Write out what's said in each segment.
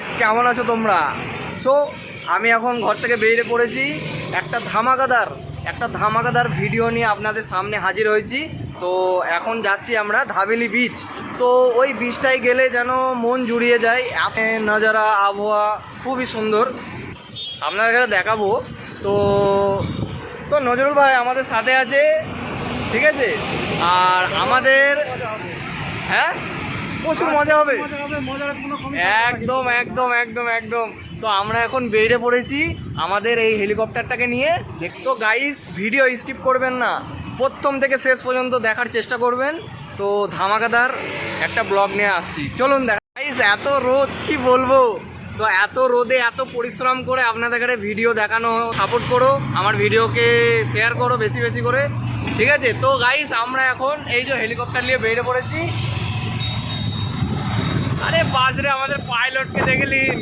Guys কেমন আছো তোমরা? সো আমি এখন ঘর থেকে বেরিয়ে পড়েছি। একটা ধামাকাদার একটা ধামাকাদার ভিডিও নিয়ে আপনাদের সামনে হাজির হয়েছি। তো এখন যাচ্ছি আমরা ধাবেলি বিচ তো ওই বিচটায় গেলে যেন মন জুড়িয়ে যায়। নজারা আবহাওয়া, খুবই সুন্দর। আপনাদের দেখাবো। তো তো নজরুল ভাই আমাদের সাথে আছে। ঠিক আছে? আর আমাদের হ্যাঁ? প্রচুর মজা হবে। একদম একদম একদম একদম। তো আমরা এখন বেরিয়ে পড়েছি আমাদের এই হেলিকপ্টারটাকে নিয়ে। দেখতো গাইস ভিডিও স্কিপ করবেন না। প্রথম থেকে শেষ পর্যন্ত দেখার চেষ্টা করবেন। তো ধামাকাদার একটা ব্লগ নিয়ে আসছি। চলুন গাইস এত রোদ কি বলব? তো এত রোদে এত পরিশ্রম করে আপনাদের কাছে ভিডিও দেখানো সাপোর্ট করো। আমার ভিডিওকে শেয়ার করো বেশি বেশি করে। ঠিক আছে? তো গাইস আমরা এখন এই যে হেলিকপ্টার নিয়ে বেরিয়ে পড়েছি। বাজরে আমাদের পাইলটকে দেখলিন।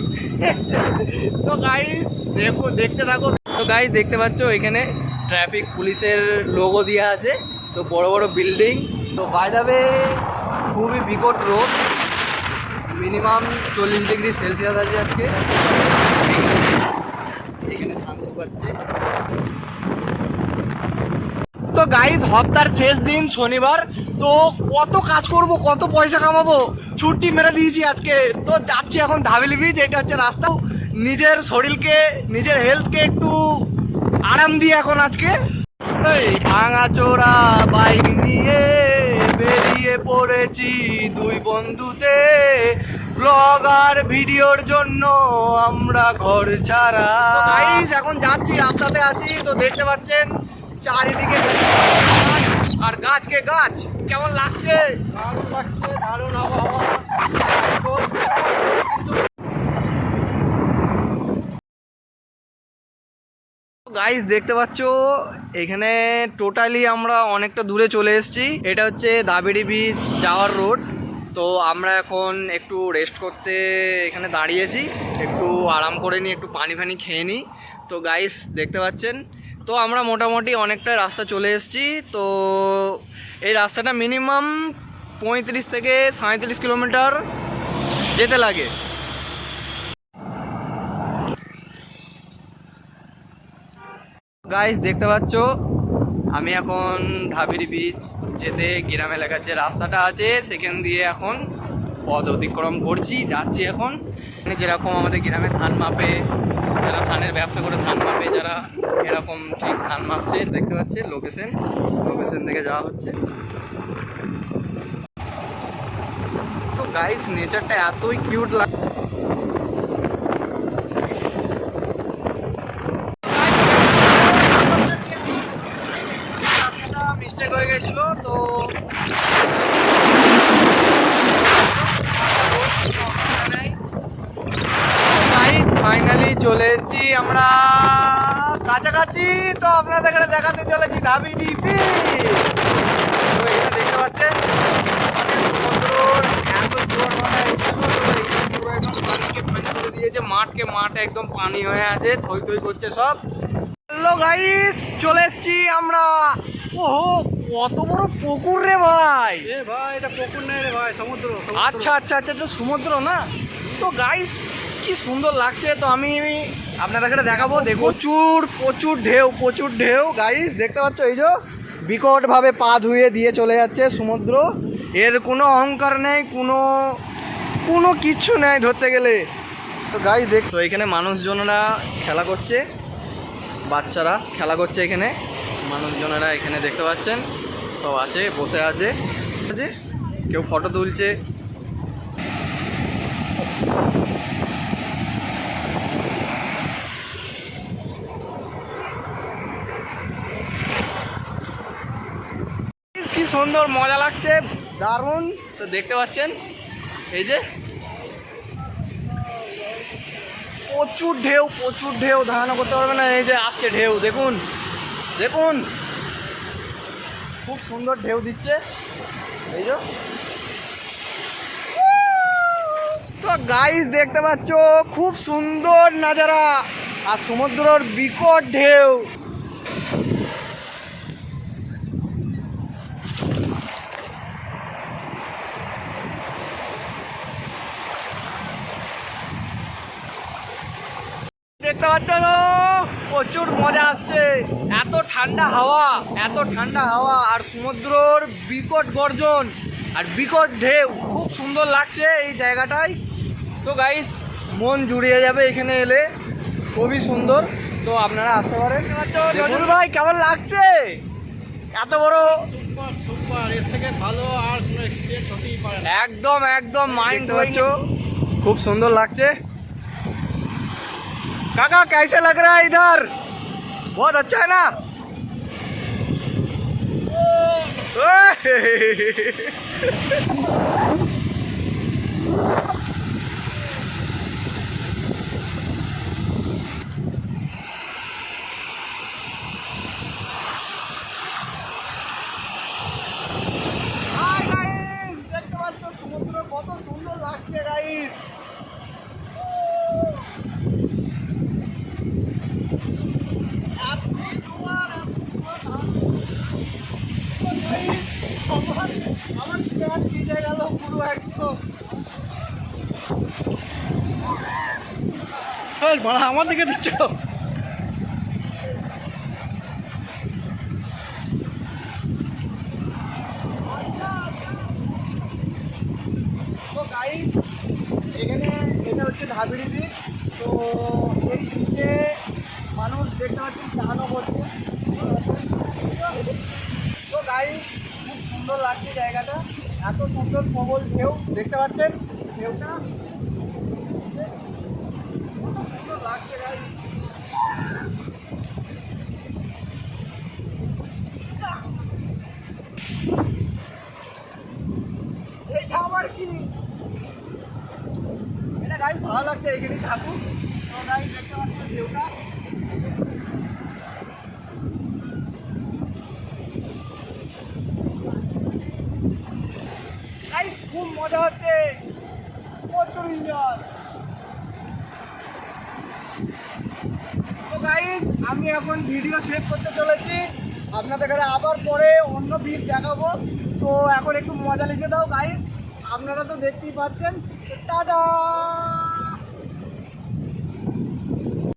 তো গাইস দেখো, দেখতে থাকো। তো গাইস দেখতে পাচ্ছো, এখানে ট্রাফিক পুলিশের লোগো দেওয়া আছে। তো বড় বড় বিল্ডিং তো বাইদাবে খুবই বিকট রোদ। মিনিমাম চল্লিশ ডিগ্রি সেলসিয়াস আছে আজকে। এখানে ধান শুকাচ্ছে। তো গাইজ হপ্তার শেষ দিন শনিবার, তো কত কাজ করব, কত পয়সা কামাবো? ছুটি মেরে দিয়েছি আজকে। তো যাচ্ছি এখন ধাবেলি বিচ এটা হচ্ছে রাস্তা। নিজের শরীরকে, নিজের হেলথকে একটু আরাম দিয়ে এখন আজকে। ভাঙা চোরা বাইক নিয়ে বেরিয়ে পড়েছি দুই বন্ধুতে। ব্লগ আর ভিডিওর জন্য আমরা ঘর ছাড়া। এখন যাচ্ছি, রাস্তাতে আছি। তো দেখতে পাচ্ছেন চারিদিকে আর গাছকে গাছ, কেমন লাগছে? লাগছে গাইস দেখতে পাচ্ছ, এখানে টোটালি আমরা অনেকটা দূরে চলে এসেছি। এটা হচ্ছে দাবেড়ি বিচ যাওয়ার রোড তো আমরা এখন একটু রেস্ট করতে এখানে দাঁড়িয়েছি। একটু আরাম করে নিই, একটু পানি ফানি খেয়ে নিই। তো গাইস দেখতে পাচ্ছেন তো আমরা মোটামুটি অনেকটা রাস্তা চলে এসেছি। তো এই রাস্তাটা মিনিমাম পঁয়ত্রিশ থেকে সাঁত্রিশ কিলোমিটার যেতে লাগে। গাইস দেখতে পাচ্ছ, আমি এখন ধাবিরি বিচ যেতে গ্রাম এলাকার যে রাস্তাটা আছে, সেখান দিয়ে এখন পথ অতিক্রম করছি, যাচ্ছি এখন। এখানে যেরকম আমাদের গ্রামে ধান মাপে, যারা ধানের ব্যবসা করে ধান মাপে, যারা এরকম ঠিক ধান মাপছে, দেখতে পাচ্ছে লোকেশন। লোকেশন থেকে যাওয়া হচ্ছে। তো গাইস নেচারটা এতই কিউট লাগে মিস্টেক হয়ে গেছিল তো ফাইনালি চলে এসেছি আমরা কাছাকাছি তো আপনাদের এখানে দেখাতে চলেছি ধাবি তো এখানে দেখতে পাচ্ছেন মানে সমুদ্রর এত জোর পুরো একদম পানিকে পানি করে দিয়েছে মাঠকে মাঠ একদম পানি হয়ে আছে থই থই করছে সব। হ্যালো গাইস চলে এসেছি আমরা। ওহো কত বড় পুকুর রে ভাই। এ ভাই এটা পুকুর নেই রে ভাই সমুদ্র সমুদ্র। আচ্ছা আচ্ছা আচ্ছা তো সমুদ্র না? তো গাইস কি সুন্দর লাগছে তো আমি আপনাদের কাছে দেখাবো। দেখো প্রচুর প্রচুর ঢেউ প্রচুর ঢেউ। গাইস দেখতে পাচ্ছ এই যে বিকটভাবে পা ধুয়ে দিয়ে চলে যাচ্ছে সমুদ্র। এর কোনো অহংকার নেই, কোনো কোনো কিচ্ছু নেই ধরতে গেলে। তো গাই দেখ, তো এখানে মানুষজনেরা খেলা করছে, বাচ্চারা খেলা করছে এখানে। মানুষজনেরা এখানে দেখতে পাচ্ছেন, সব আছে, বসে আছে। কেউ ফটো তুলছে কি সুন্দর, মজা লাগছে, দারুণ। তো দেখতে পাচ্ছেন, এই যে। প্রচুর ঢেউ প্রচুর ঢেউ, ধারণা করতে পারবে না, এই যে আসছে ঢেউ, দেখুন দেখুন। খুব সুন্দর ঢেউ দিচ্ছে, এই যে। তো গাইস দেখতে পাচ্ছ, খুব সুন্দর নাজারা, আর সমুদ্রর বিকট ঢেউ। দেখতে পাচ্ছ তো? প্রচুর মজা আসছে। এত ঠান্ডা হাওয়া এত ঠান্ডা হাওয়া আর সমুদ্রর বিকট গর্জন আর বিকট ঢেউ। খুব সুন্দর লাগছে এই জায়গাটায় তো গাইস মন জুড়িয়ে যাবে এখানে এলে। খুবই সুন্দর। তো আপনারা আসতে পারেন। নজরুল ভাই কেমন লাগছে? এত বড় সুপার সুপার। এর থেকে ভালো আর কোনো এক্সপিরিয়েন্স হতেই পারে একদম একদম মাইন্ড হচ্ছে খুব সুন্দর লাগছে। काका कैसे लग रहा है इधर बहुत अच्छा है ना Hi guys! দেখতে পাচ্ছ সমুদ্র কত সুন্দর লাগছে গাইস প্যান্ট ভিজে গেল পুরো একদম। ভাড়া আমার দিকে দিচ্ছ? এখানে এটা হচ্ছে ধাবিড়ি বীচ তো এই বিচে মানুষ দেখতে পাচ্ছি স্নানও করছে। তো গাইস খুব সুন্দর লাগছে জায়গাটা। এত সুন্দর প্রবল ঢেউ দেখতে পাচ্ছেন? ঢেউটা? কত সুন্দর লাগছে গাইস এইটা আবার কি এটা গাইস ভালো লাগছে এইখানেই থাকুক তো গাইস দেখতে পাচ্ছেন ঢেউটা গাইস খুব মজা হচ্ছে। প্রচুর তো আমি এখন ভিডিও শেষ করতে চলেছি। আপনাদের কাছে আবার পরে অন্য বীজ দেখাবো। তো এখন একটু মজা লিখে দাও গাইজ আপনারা তো দেখতেই পাচ্ছেন। টাটা!